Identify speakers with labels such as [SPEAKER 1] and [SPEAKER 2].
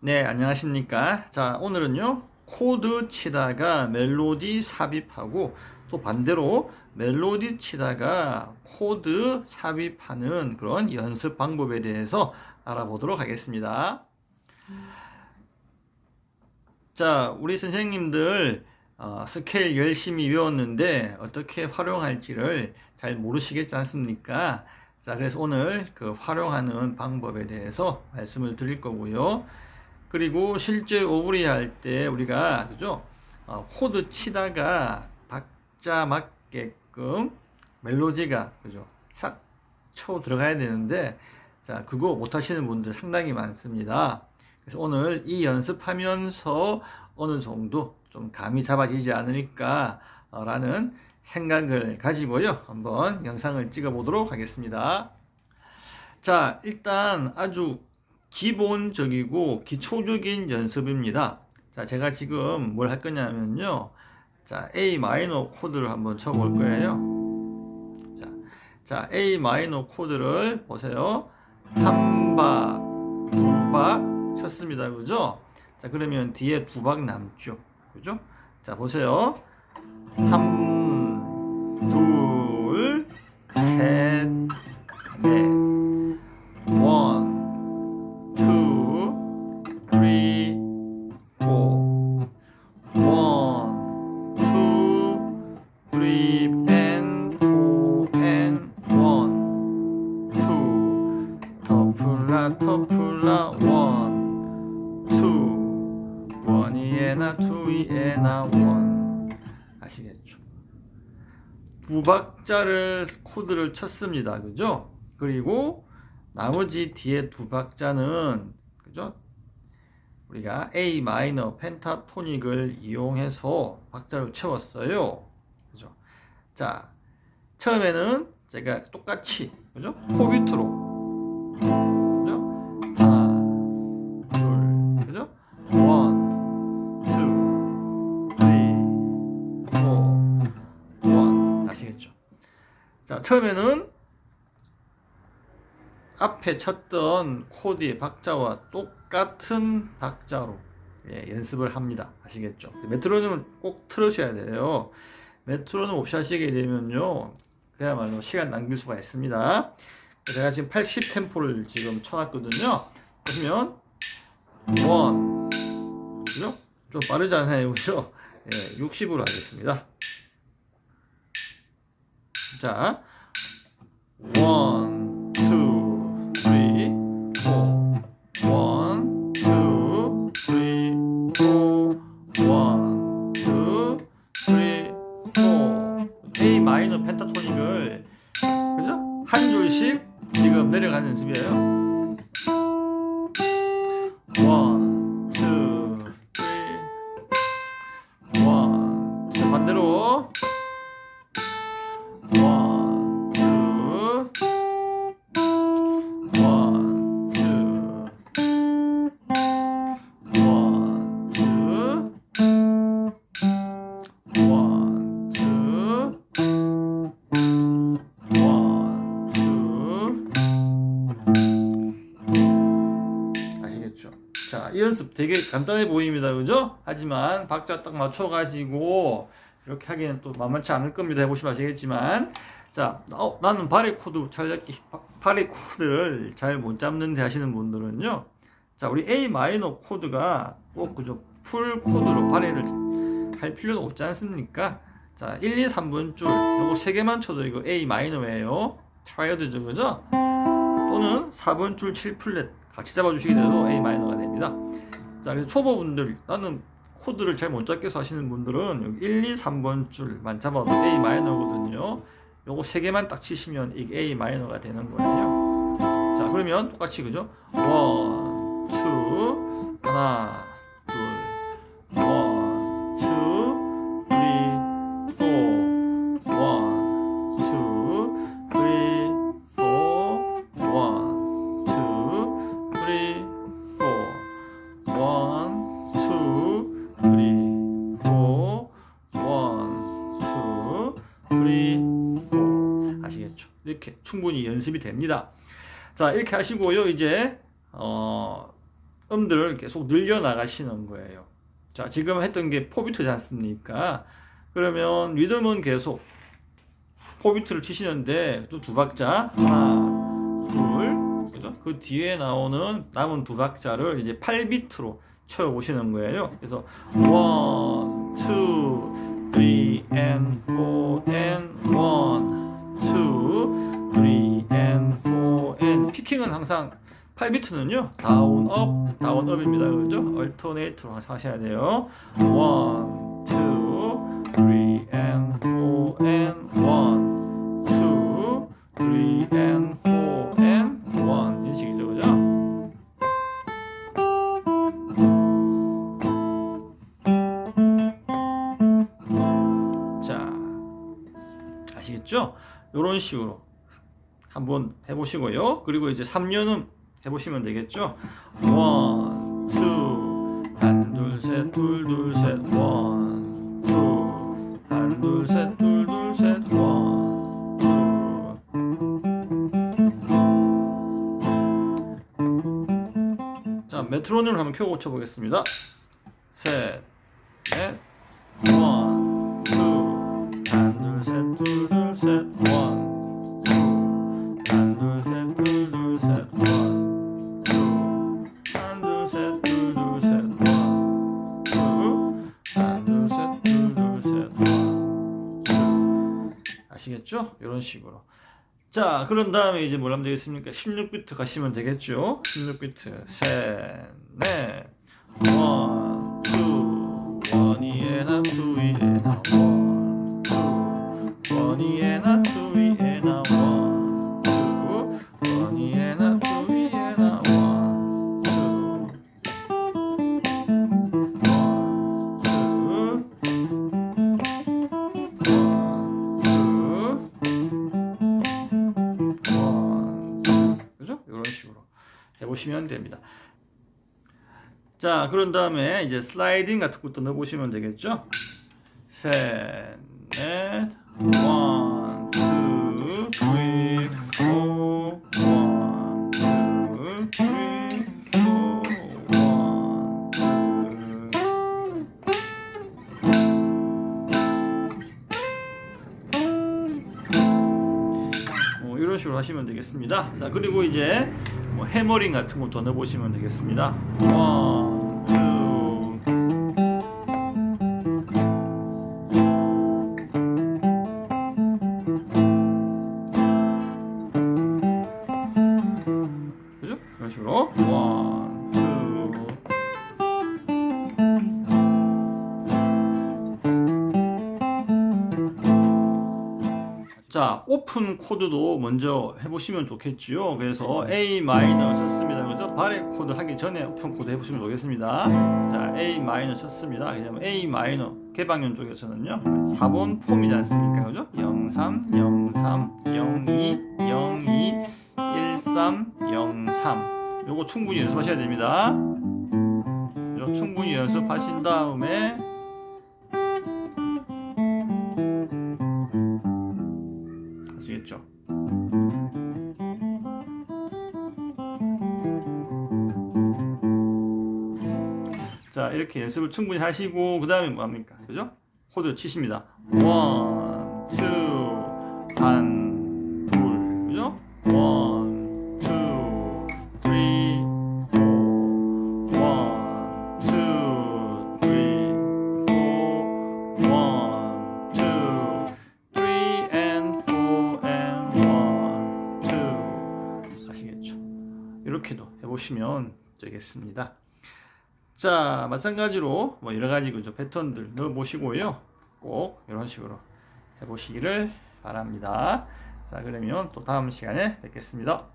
[SPEAKER 1] 네, 안녕하십니까. 자, 오늘은요, 코드 치다가 멜로디 삽입하고 또 반대로 멜로디 치다가 코드 삽입하는 그런 연습 방법에 대해서 알아보도록 하겠습니다. 자, 우리 선생님들 어, 스케일 열심히 외웠는데 어떻게 활용할지를 잘 모르시겠지 않습니까? 자, 그래서 오늘 그 활용하는 방법에 대해서 말씀을 드릴 거고요. 그리고 실제 오브리 할 때 우리가 그죠? 어, 코드 치다가 박자 맞게끔 멜로디가 그죠? 싹 쳐 들어가야 되는데 자, 그거 못 하시는 분들 상당히 많습니다. 그래서 오늘 이 연습하면서 어느 정도 좀 감이 잡아지지 않을까 라는 생각을 가지고요. 한번 영상을 찍어 보도록 하겠습니다. 자, 일단 아주 기본적이고 기초적인 연습입니다. 자, 제가 지금 뭘 할 거냐면요. 자, A 마이너 코드를 한번 쳐볼 거예요. 자, 자, A 마이너 코드를 보세요. 한 박, 두박 쳤습니다. 그죠? 자, 그러면 뒤에 두 박 남죠. 그죠? 자, 보세요. 한, 원이에나, 투이에나, 원. 아시겠죠? 두 박자를 코드를 쳤습니다. 그죠? 그리고 나머지 뒤에 두 박자는 그죠? 우리가 A 마이너 펜타토닉을 이용해서 박자를 채웠어요. 그죠? 자, 처음에는 제가 똑같이 그죠? 포비트로 자, 처음에는 앞에 쳤던 코드의 박자와 똑같은 박자로 예, 연습을 합니다. 아시겠죠? 메트로놈을 꼭 틀으셔야 돼요. 메트로놈 없이 하시게 되면요. 그야말로 시간 남길 수가 있습니다. 제가 지금 80 템포를 지금 쳐놨거든요. 보시면 원 그죠? 좀 빠르잖아요. 그죠? 예, 60으로 하겠습니다. 자, 원, 투, 쓰리, 포. 원, 투, 쓰리, 포. 원, 투, 쓰리, 포. A 마이너 펜타토닉을 그죠? 한 줄씩 지금 내려가는 연습이에요. 원, 되게 간단해 보입니다. 그죠? 하지만 박자 딱 맞춰가지고 이렇게 하기는 또 만만치 않을 겁니다. 해보시면 아시겠지만. 자, 어, 나는 바리 코드 잘 잡기, 바- 바리 코드를 잘 못 잡는데 하시는 분들은요. 자, 우리 A 마이너 코드가 꼭 그저 풀 코드로 바리를 할 필요는 없지 않습니까? 자, 1, 2, 3번 줄, 요거 세 개만 쳐도 이거 A 마이너예요. 트라이어드죠, 그죠? 또는 4번 줄 7플랫 같이 잡아 주시게 돼도 A 마이너가 됩니다. 자, 초보분들, 나는 코드를 잘 못 잡겠어 하시는 분들은 여기 1, 2, 3번 줄만 잡아도 A 마이너거든요. 요거 세 개만 딱 치시면 이게 A 마이너가 되는 거예요. 자, 그러면 똑같이 그죠? 원, 투, 하나, 충분히 연습이 됩니다. 자, 이렇게 하시고요. 이제 어 음들을 계속 늘려 나가시는 거예요. 자, 지금 했던 게 포비트지 않습니까? 그러면 리듬은 계속 포비트를 치시는데 또 두 박자 하나, 둘, 그죠? 그 뒤에 나오는 남은 두 박자를 이제 8비트로 채워 보시는 거예요. 그래서 one, 8비트는요 다운 업 다운 업입니다. 그죠? 얼터네이트로 하셔야 돼요. One two three and four and one. Two three and four and one. 이런 식이죠. 그죠? 자 아시겠죠? 이런 식으로 한번 해보시고요. 그리고 이제 3년음 해보시면 되겠죠. 원, 투, 한, 둘, 셋, 둘, 둘, 셋, 원, 투, 한, 둘, 셋, 둘, 둘, 셋, 원, 투. 자, 메트로놈을 한번 켜고 쳐보겠습니다. 셋, 넷, 원, 하나 둘셋 둘 둘셋원둘. 아시겠죠? 이런 식으로. 자 그런 다음에 이제 뭘 하면 되겠습니까? 16비트 가시면 되겠죠? 16비트. 셋넷. 원, 투, 원이에 나 투 해보시면 됩니다. 자, 그런 다음에 이제 슬라이딩 같은 것도 넣어보시면 되겠죠? 셋, 넷, 원, 되겠습니다. 자, 그리고 이제 뭐 해머링 같은 것도 넣어보시면 되겠습니다. 원, 투. 그죠? 이런 식으로 원, 오픈 코드도 먼저 해보시면 좋겠지요. 그래서 A 마이너 쳤습니다. 그죠? 바레 코드 하기 전에 오픈 코드 해보시면 좋겠습니다. 자, A 마이너 쳤습니다. 그다음 A 마이너 개방연 쪽에서는요, 4번 폼이지 않습니까? 그죠? 03, 03, 02, 02, 13, 03. 요거 충분히 연습하셔야 됩니다. 충분히 연습하신 다음에 이렇게 연습을 충분히 하시고 그 다음에 뭐합니까 그죠? 코드 치십니다 원, 투, 한, 둘 그죠? 원, 투, 쓰리, 포 원, 투, 쓰리, 포 원, 투, three and four and one, two. 아시겠죠? 이렇게도 해보시면 되겠습니다. 자, 마찬가지로 뭐 여러 가지 그죠 패턴들 넣어 보시고요. 꼭 이런 식으로 해 보시기를 바랍니다. 자, 그러면 또 다음 시간에 뵙겠습니다.